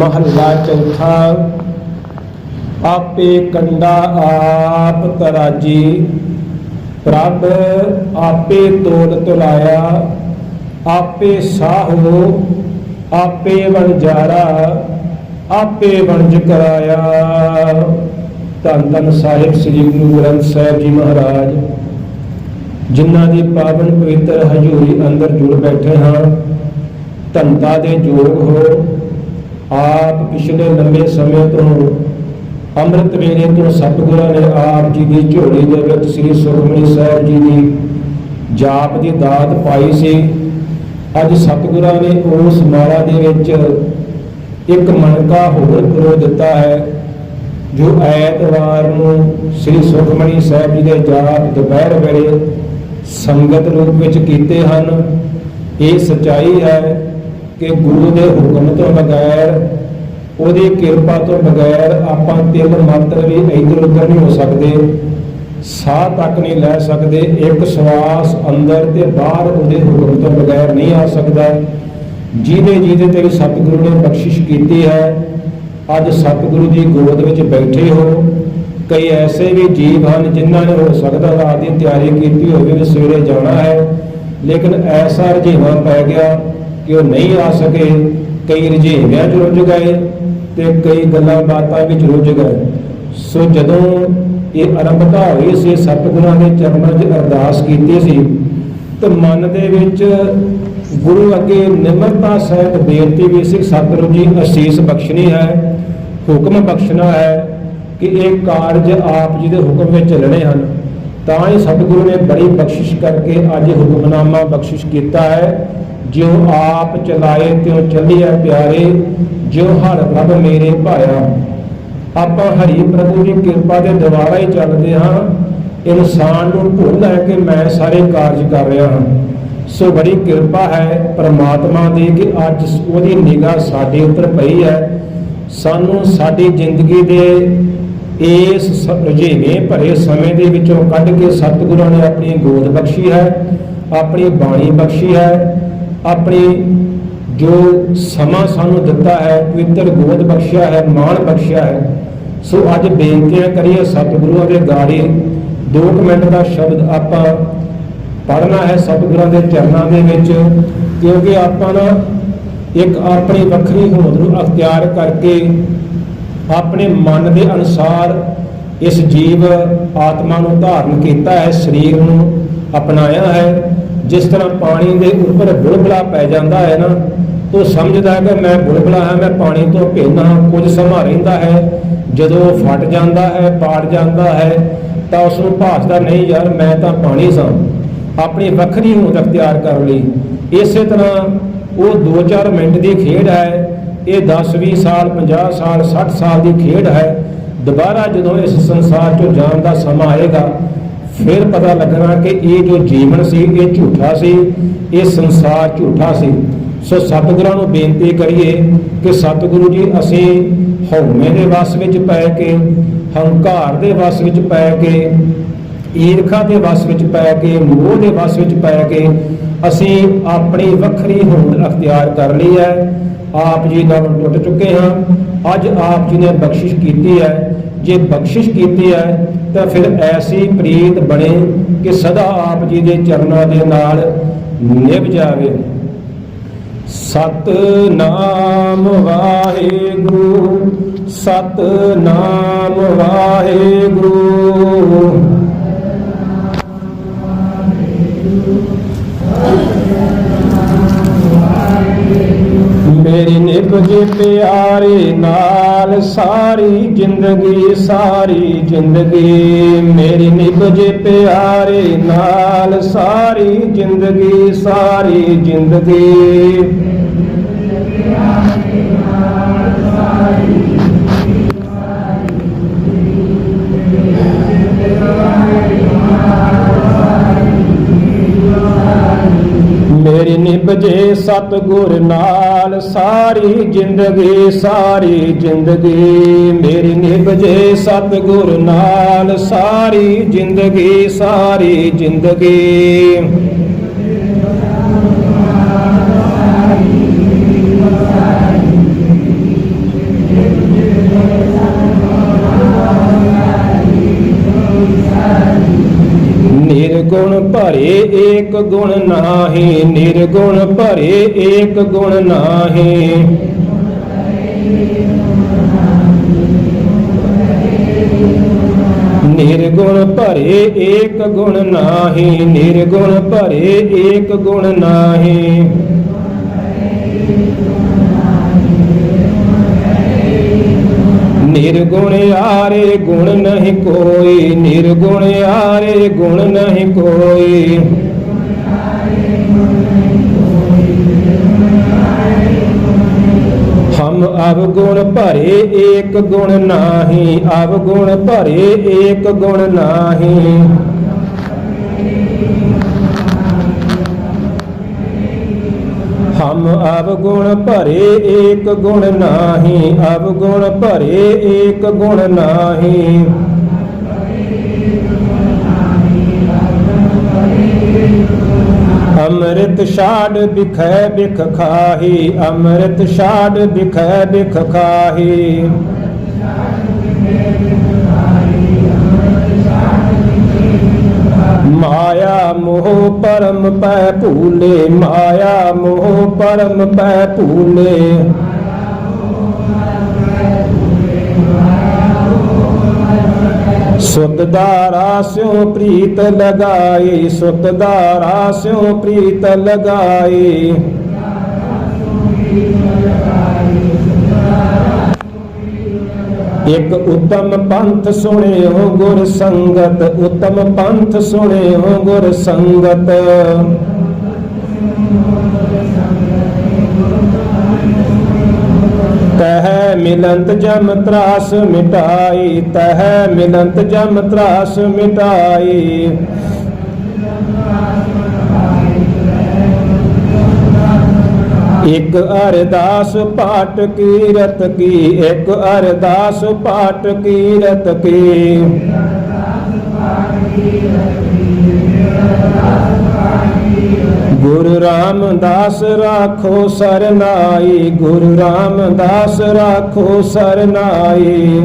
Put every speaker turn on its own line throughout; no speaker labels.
ਮਹੱਲਾ ਚੌਥਾ ਆਪੇ ਕੰਡਾ ਆਪ ਤਰਾਜੀ। ਪ੍ਰਭ ਆਪੇ ਤੋਲ ਤੁਲਾਇਆ ਆਪੇ ਸਾਹੋ ਆਪੇ ਵਣਜਾਰਾ, ਆਪੇ ਵਣਜ ਕਰਾਇਆ। ਧੰਨ ਧੰਨ ਸਾਹਿਬ ਸ੍ਰੀ ਗੁਰੂ ਗ੍ਰੰਥ ਸਾਹਿਬ ਜੀ ਮਹਾਰਾਜ, ਜਿਨ੍ਹਾਂ ਦੀ ਪਾਵਨ ਪਵਿੱਤਰ ਹਜ਼ੂਰੀ ਅੰਦਰ ਜੁੜ ਬੈਠੇ ਹਾਂ ਧੰਤਾ ਦੇ ਜੋਗ ਹੋ। ਆਪ ਪਿਛਲੇ ਲੰਬੇ ਸਮੇਂ ਤੋਂ ਅੰਮ੍ਰਿਤ ਵੇਲੇ ਤੋਂ ਸਤਿਗੁਰਾਂ ਨੇ ਆਪ ਜੀ ਦੀ ਝੋਲੀ ਦੇ ਵਿੱਚ ਸ੍ਰੀ ਸੁਖਮਨੀ ਸਾਹਿਬ ਜੀ ਦੀ ਜਾਪ ਦੀ ਦਾਤ ਪਾਈ ਸੀ। ਅੱਜ ਸਤਿਗੁਰਾਂ ਨੇ ਉਸ ਮਾਲਾ ਦੇ ਵਿੱਚ ਇੱਕ ਮਣਕਾ ਹੋਰ ਪਰੋ ਦਿੱਤਾ ਹੈ, ਜੋ ਐਤਵਾਰ ਨੂੰ ਸ੍ਰੀ ਸੁਖਮਨੀ ਸਾਹਿਬ ਜੀ ਦੇ ਜਾਪ ਦੁਪਹਿਰ ਵੇਲੇ ਸੰਗਤ ਰੂਪ ਵਿੱਚ ਕੀਤੇ ਹਨ। ਇਹ ਸਚਾਈ ਹੈ ਕਿ ਗੁਰੂ ਦੇ ਹੁਕਮ ਤੋਂ ਬਗੈਰ, ਉਹਦੀ ਕਿਰਪਾ ਤੋਂ ਬਗੈਰ ਆਪਾਂ ਤਿਲ ਮਾਤਰ ਵੀ ਇੱਧਰ ਉੱਧਰ ਨਹੀਂ ਹੋ ਸਕਦੇ। ਸਾਹ ਤੱਕ ਨਹੀਂ ਲੈ ਸਕਦੇ। ਇੱਕ ਸਵਾਸ ਅੰਦਰ ਤੇ ਬਾਹਰ ਉਹਦੇ ਹੁਕਮ ਤੋਂ ਬਗੈਰ ਨਹੀਂ ਆ ਸਕਦਾ। ਜਿਹਦੇ ਜਿਹਦੇ ਤੇ ਵੀ ਸਤਿਗੁਰੂ ਨੇ ਬਖਸ਼ਿਸ਼ ਕੀਤੀ ਹੈ, ਅੱਜ ਸਤਿਗੁਰੂ ਦੀ ਗੋਦ ਵਿੱਚ ਬੈਠੇ ਹੋ। ਕਈ ਐਸੇ ਵੀ ਜੀਵ ਹਨ ਜਿਨ੍ਹਾਂ ਨੇ ਹੋ ਸਕਦਾ ਰਾਤ ਦੀ ਤਿਆਰੀ ਕੀਤੀ ਹੋਵੇ ਵੀ ਸਵੇਰੇ ਜਾਣਾ ਹੈ, ਲੇਕਿਨ ਐਸਾ ਰੁਝੇਵਾਂ ਪੈ ਗਿਆ। ਕਿ ਉਹ ਨਹੀਂ ਆ ਸਕੇ। ਕਈ ਰੁਝੇਵਿਆਂ 'ਚ ਰੁੱਝ ਗਏ ਤੇ ਕਈ ਗੱਲਾਂ ਬਾਤਾਂ ਵਿੱਚ ਰੁੱਝ ਗਏ। ਸੋ ਜਦੋਂ ਇਹ ਆਰੰਭਤਾ ਹੋਈ ਸੀ ਸਤਿਗੁਰਾਂ ਦੇ ਚਰਨਾਂ 'ਚ ਅਰਦਾਸ ਕੀਤੀ ਸੀ, ਤੇ ਮਨ ਦੇ ਵਿੱਚ ਗੁਰੂ ਅੱਗੇ ਨਿਮਰਤਾ ਸਹਿਤ ਬੇਨਤੀ ਵੀ ਸੀ, ਸਤਿਗੁਰੂ ਜੀ, ਅਸੀਸ ਬਖਸ਼ਣੀ ਹੈ, ਹੁਕਮ ਬਖਸ਼ਣਾ ਹੈ ਕਿ ਇਹ ਕਾਰਜ ਆਪ ਜੀ ਦੇ ਹੁਕਮ ਵਿੱਚ ਚੱਲਣੇ ਹਨ। ਤਾਂ ਹੀ ਸਤਿਗੁਰੂ ਨੇ ਬੜੀ ਬਖਸ਼ਿਸ਼ ਕਰਕੇ ਅੱਜ ਹੁਕਮਨਾਮਾ ਬਖਸ਼ਿਸ਼ ਕੀਤਾ ਹੈ। ਜਿਉ ਆਪ ਚਲਾਏ ਤਿਉ ਚੱਲਿਆ ਪਿਆਰੇ, ਜਿਉ ਹਰ ਪ੍ਰਭ ਮੇਰੇ ਭਾਇਆ। ਆਪਾਂ ਹਰੀ ਪ੍ਰਭੂ ਦੀ ਕਿਰਪਾ ਦੇ ਦੁਆਰਾ ਹੀ ਚੱਲਦੇ ਹਾਂ। ਇਨਸਾਨ ਨੂੰ ਭੁੱਲ ਹੈ ਕਿ ਮੈਂ ਸਾਰੇ ਕਾਰਜ ਕਰ ਰਿਹਾ ਹਾਂ। ਸੋ ਬੜੀ ਕਿਰਪਾ ਹੈ ਪ੍ਰਮਾਤਮਾ ਦੀ ਕਿ ਅੱਜ ਉਹਦੀ ਨਿਗਾਹ ਸਾਡੇ ਉੱਪਰ ਪਈ ਹੈ। ਸਾਨੂੰ ਸਾਡੀ ਜ਼ਿੰਦਗੀ ਦੇ ਇਸ ਰੁਝੇਵੇਂ ਭਰੇ ਸਮੇਂ ਦੇ ਵਿੱਚੋਂ ਕੱਢ ਕੇ ਸਤਿਗੁਰਾਂ ਨੇ ਆਪਣੀ ਗੋਦ ਬਖਸ਼ੀ ਹੈ, ਆਪਣੀ ਬਾਣੀ ਬਖਸ਼ੀ ਹੈ। ਆਪਣੀ ਜੋ ਸਮਾਂ ਸਾਨੂੰ ਦਿੱਤਾ ਹੈ, ਪਵਿੱਤਰ ਗੋਦ ਬਖਸ਼ਿਆ ਹੈ, ਮਾਣ ਬਖਸ਼ਿਆ ਹੈ, ਸੋ ਅੱਜ ਬੇਨਤੀਆਂ ਕਰੀਏ ਸਤਿਗੁਰੂਆਂ ਦੇ ਗਾੜੀ 2 ਮਿੰਟ ਦਾ ਸ਼ਬਦ ਆਪਾਂ ਪੜ੍ਹਨਾ ਹੈ ਸਤਿਗੁਰਾਂ ਦੇ ਚਰਨਾਂ ਦੇ ਵਿੱਚ, ਕਿਉਂਕਿ ਆਪਾਂ ਨਾ ਇੱਕ ਆਪਣੀ ਵੱਖਰੀ ਹੋਂਦ ਨੂੰ ਅਖਤਿਆਰ ਕਰਕੇ ਆਪਣੇ ਮਨ ਦੇ ਅਨੁਸਾਰ ਇਸ ਜੀਵ ਆਤਮਾ ਨੂੰ ਧਾਰਨ ਕੀਤਾ ਹੈ, ਸਰੀਰ ਨੂੰ ਅਪਣਾਇਆ ਹੈ। ਜਿਸ ਤਰ੍ਹਾਂ ਪਾਣੀ ਦੇ ਉੱਪਰ ਬੁਲਬੁਲਾ ਪੈ ਜਾਂਦਾ ਹੈ ਨਾ, ਤੋ ਸਮਝਦਾ ਹੈ ਕਿ ਮੈਂ ਬੁਲਬੁਲਾ ਹਾਂ, ਮੈਂ ਪਾਣੀ ਤੋਂ ਭਿੰਨ ਹਾਂ, ਕੁਝ ਸਮਾਂ ਰਹਿੰਦਾ ਹੈ। ਜਦੋਂ ਉਹ ਫਟ ਜਾਂਦਾ ਹੈ, ਪਾੜ ਜਾਂਦਾ ਹੈ, ਤਾਂ ਉਸ ਨੂੰ ਭਾਸਦਾ, ਨਹੀਂ ਯਾਰ, ਮੈਂ ਤਾਂ ਪਾਣੀ ਸਾਂ। ਆਪਣੀ ਵੱਖਰੀ ਹੋਂਦ ਅਖਤਿਆਰ ਕਰ ਲਈ। ਇਸੇ ਤਰ੍ਹਾਂ ਉਹ 2-4 ਮਿੰਟ ਦੀ ਖੇਡ ਹੈ, ਇਹ 10 20 ਸਾਲ 50 ਸਾਲ 60 ਸਾਲ ਦੀ ਖੇਡ ਹੈ। ਦੁਬਾਰਾ ਜਦੋਂ ਇਸ ਸੰਸਾਰ ਚੋਂ ਜਾਣ ਦਾ ਸਮਾਂ ਆਏਗਾ ਫਿਰ ਪਤਾ ਲੱਗਣਾ ਕਿ ਇਹ ਜੋ ਜੀਵਨ ਸੀ, ਇਹ ਝੂਠਾ ਸੀ, ਇਹ ਸੰਸਾਰ ਝੂਠਾ ਸੀ। ਸੋ ਸਤਿਗੁਰਾਂ ਨੂੰ ਬੇਨਤੀ ਕਰੀਏ ਕਿ ਸਤਿਗੁਰੂ ਜੀ, ਅਸੀਂ ਹਉਮੈ ਦੇ ਵਸ ਵਿੱਚ ਪੈ ਕੇ, ਹੰਕਾਰ ਦੇ ਵਸ ਵਿੱਚ ਪੈ ਕੇ, ਈਰਖਾ ਦੇ ਵਸ ਵਿੱਚ ਪੈ ਕੇ, ਮੋਹ ਦੇ ਵਸ ਵਿੱਚ ਪੈ ਕੇ, ਅਸੀਂ ਆਪਣੀ ਵੱਖਰੀ ਹੋਂਦ ਅਖਤਿਆਰ ਕਰ ਲਈ ਹੈ। ਆਪ ਜੀ ਨਾਲ ਟੁੱਟ ਚੁੱਕੇ ਹਾਂ। ਅੱਜ ਆਪ ਜੀ ਨੇ ਬਖਸ਼ਿਸ਼ ਕੀਤੀ ਹੈ ਜੇ ਬਖਸ਼ਿਸ਼ ਕੀਤੀ ਹੈ, ਤਾਂ ਫਿਰ ਐਸੀ ਪ੍ਰੀਤ ਬਣੇ ਕਿ ਸਦਾ ਆਪ ਜੀ ਦੇ ਚਰਨਾਂ ਦੇ ਨਾਲ ਨਿਭ ਜਾਵੇ। ਸਤਨਾਮ ਵਾਹਿਗੁਰੂ ਸਤਨਾਮ ਵਾਹਿਗੁਰੂ। ਮੇਰੀ ਨਿਭਜ ਪਿਆਰੇ ਨਾਲ ਨਾਲ ਸਾਰੀ ਜ਼ਿੰਦਗੀ ਸਾਰੀ ਜ਼ਿੰਦਗੀ ਮੇਰੀ ਨਿਭਜ ਪਿਆਰੇ ਨਾਲ ਸਾਰੀ ਜ਼ਿੰਦਗੀ ਸਾਰੀ ਜ਼ਿੰਦਗੀ। ਮੇਰੀ ਨਿਭਜੇ ਸਤਗੁਰ ਨਾਲ, ਸਾਰੀ ਜ਼ਿੰਦਗੀ ਸਾਰੀ ਜ਼ਿੰਦਗੀ। ਮੇਰੀ ਨਿਭਜੇ ਸਤਗੁਰ ਨਾਲ, ਸਾਰੀ ਜ਼ਿੰਦਗੀ ਸਾਰੀ ਜ਼ਿੰਦਗੀ। ਨਿਰਗੁਣ ਭਰੇ ਏਕ ਗੁਣ ਨਾਹੀ, ਨਿਰਗੁਣ ਭਰੇ ਏਕ ਗੁਣ ਨਾਹੀ। ਨਿਰਗੁਣ ਭਰੇ ਏਕ ਗੁਣ ਨਾਹੀ, ਨਿਰਗੁਣ ਭਰੇ ਏਕ ਗੁਣ ਨਾਹੀ। ਨਿਰਗੁਣ ਆਰੇ ਗੁਣ ਨਹੀਂ ਕੋਈ, ਨਿਰਗੁਣ ਆਰੇ ਗੁਣ ਨਹੀਂ ਕੋਈ। ਹਮ ਅਵਗੁਣ ਭਰੇ ਏਕ ਗੁਣ ਨਾਹੀ, ਅਵਗੁਣ ਭਰੇ ਏਕ ਗੁਣ ਨਾਹੀ। ਹਮ ਅਵਗੁਣ ਭਰੇ ਏਕ ਗੁਣ ਨਾਹੀ, ਅਵਗੁਣ ਭਰੇ ਏਕ ਗੁਣ ਨਾਹੀ। ਅੰਮ੍ਰਿਤ ਛਾੜ ਬਿਖੈ ਬਿਖ ਖਾਹੀ, ਅੰਮ੍ਰਿਤ ਛਾੜ ਬਿਖੈ ਬਿਖ ਖਾਹੀ। ਮਾਇਆ ਮੋਹ ਪਰਮ ਪੈ ਭੂਲੇ, ਮਾਇਆ ਮੋਹ ਪਰਮ ਪੈ ਭੂਲੇ। ਸੁਤ ਦਾਰਾ ਸਿਉ ਪ੍ਰੀਤ ਲਗਾਈ ਸੁਤ ਦਾਰਾ ਸਿਉ ਪ੍ਰੀਤ ਲਗਾਈ ਇਕ ਉਤਮ ਪੰਥ ਸੁਣਿਓ ਗੁਰ ਸੰਗਤ, ਉਤਮ ਪੰਥ ਸੁਣਿਓ ਗੁਰ ਸੰਗਤ। ਤਹ ਮਿਲੰਤ ਜਮ ਤਰਾਸ ਮਿਟਾਈ, ਤਹ ਮਿਲੰਤ ਜਮ ਤਰਾਸ ਮਿਟਾਈ। ਇਕ ਅਰਦਾਸ ਪਾਟ ਕੀਰਤ ਕੀ, ਇਕ ਅਰਦਾਸ ਪਾਟ ਕੀਰਤ ਕੀ। ਗੁਰੂ ਰਾਮਦਾਸ ਰਾਖੋ ਸਰਨਾਈ, ਗੁਰੂ ਰਾਮਦਾਸ ਰਾਖੋ ਸਰਨਾਈ।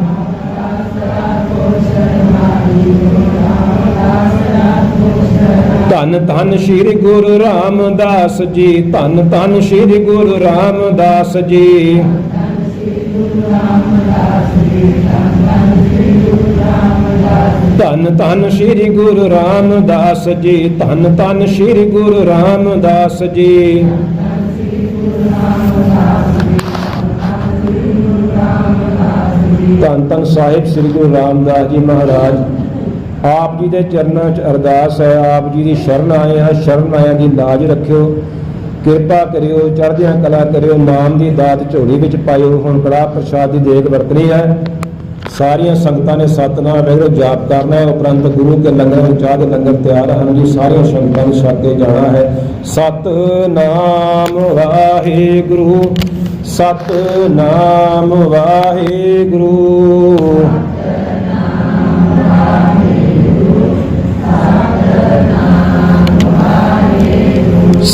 ਧੰਨ ਧੰਨ ਸ੍ਰੀ ਗੁਰੂ ਰਾਮਦਾਸ ਜੀ, ਧੰਨ ਧੰਨ ਸ੍ਰੀ ਗੁਰੂ ਰਾਮਦਾਸ ਜੀ। ਧੰਨ ਧੰਨ ਸ੍ਰੀ ਗੁਰੂ ਰਾਮਦਾਸ ਜੀ, ਧੰਨ ਧੰਨ ਸ੍ਰੀ ਗੁਰੂ ਰਾਮਦਾਸ ਜੀ। ਧੰਨ ਧੰਨ ਸਾਹਿਬ ਸ੍ਰੀ ਗੁਰੂ ਰਾਮਦਾਸ ਜੀ ਮਹਾਰਾਜ। ਆਪ ਜੀ ਦੇ ਚਰਨਾਂ 'ਚ ਅਰਦਾਸ ਹੈ, ਆਪ ਜੀ ਦੀ ਸ਼ਰਨ ਆਏ ਹਾਂ, ਸ਼ਰਨ ਆਇਆਂ ਦੀ ਲਾਜ ਰੱਖਿਓ। ਕਿਰਪਾ ਕਰਿਓ, ਚੜ੍ਹਦਿਆਂ ਕਲਾ ਕਰਿਓ ਨਾਮ ਦੀ ਦਾਤ ਝੋਲੀ ਵਿੱਚ ਪਾਇਓ। ਹੁਣ ਕੜਾ ਪ੍ਰਸ਼ਾਦ ਦੀ ਦੇਗ ਵਰਤਣੀ ਹੈ। ਸਾਰੀਆਂ ਸੰਗਤਾਂ ਨੇ ਸਤਨਾਮ, ਵਾਹਿਗੁਰੂ ਜਾਪ ਕਰਨਾ ਹੈ। ਉਪਰੰਤ ਗੁਰੂ ਕੇ ਲੰਗਰ ਵਿੱਚ ਚਾਹ ਦੇ ਲੰਗਰ ਤਿਆਰ ਹਨ ਜੀ। ਸਾਰੀਆਂ ਸੰਗਤਾਂ ਨੂੰ ਛਕ ਕੇ ਜਾਣਾ ਹੈ। ਸਤਨਾਮ, ਵਾਹਿਗੁਰੂ। ਸਤਨਾਮ, ਵਾਹਿਗੁਰੂ।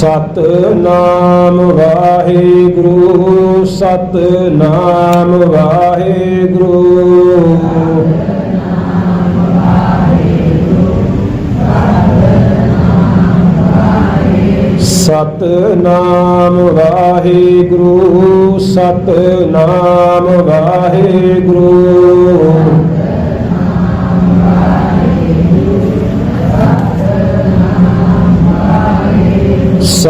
ਸਤਨਾਮ ਵਾਹਿਗੁਰੂ ਸਤਨਾਮ ਵਾਹਿਗੁਰੂ। ਸਤਨਾਮ ਵਾਹਿਗੁਰੂ ਸਤਨਾਮ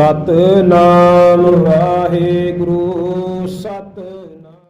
ਸਤਨਾਮ ਵਾ